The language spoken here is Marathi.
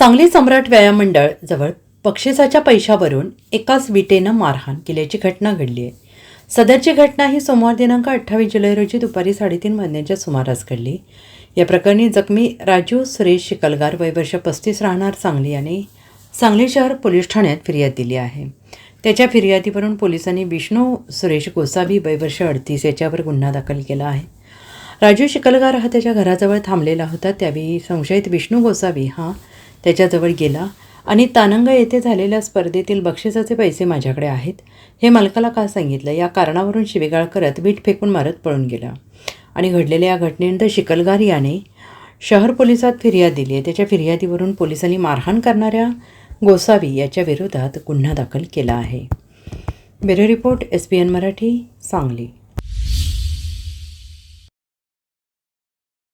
सांगली सम्राट व्यायाम मंडळ जवळ बक्षिसाच्या पैशावरून एकाच विटेनं मारहाण केल्याची घटना घडली आहे. सदरची घटना ही सोमवार दिनांक अठ्ठावीस जुलै रोजी दुपारी साडेतीन वाजण्याच्या सुमारास घडली. या प्रकरणी जखमी राजू सुरेश शिकलगार वय वर्ष पस्तीस राहणार सांगली याने सांगली शहर पोलीस ठाण्यात फिर्याद दिली आहे. त्याच्या फिर्यादीवरून पोलिसांनी विष्णू सुरेश गोसावी वय वर्ष अडतीस याच्यावर गुन्हा दाखल केला आहे. राजू शिकलगार हा त्याच्या घराजवळ थांबलेला होता. त्यावेळी संशयित विष्णू गोसावी हा त्याच्याजवळ गेला. आणि तानंग येथे झालेल्या स्पर्धेतील बक्षिसाचे पैसे माझ्याकडे आहेत. हे मालकाला का सांगितलं? या कारणावरून शिवेगाळ करत वीट फेकून मारत पळून गेला. आणि घडलेल्या या घटनेनंतर शिकलगार याने शहर पोलिसात फिर्याद दिली आहे. त्याच्या फिर्यादीवरून पोलिसांनी मारहाण करणाऱ्या गोसावी याच्या विरोधात गुन्हा दाखल केला आहे. Bureau report S P N Marathi Sangli.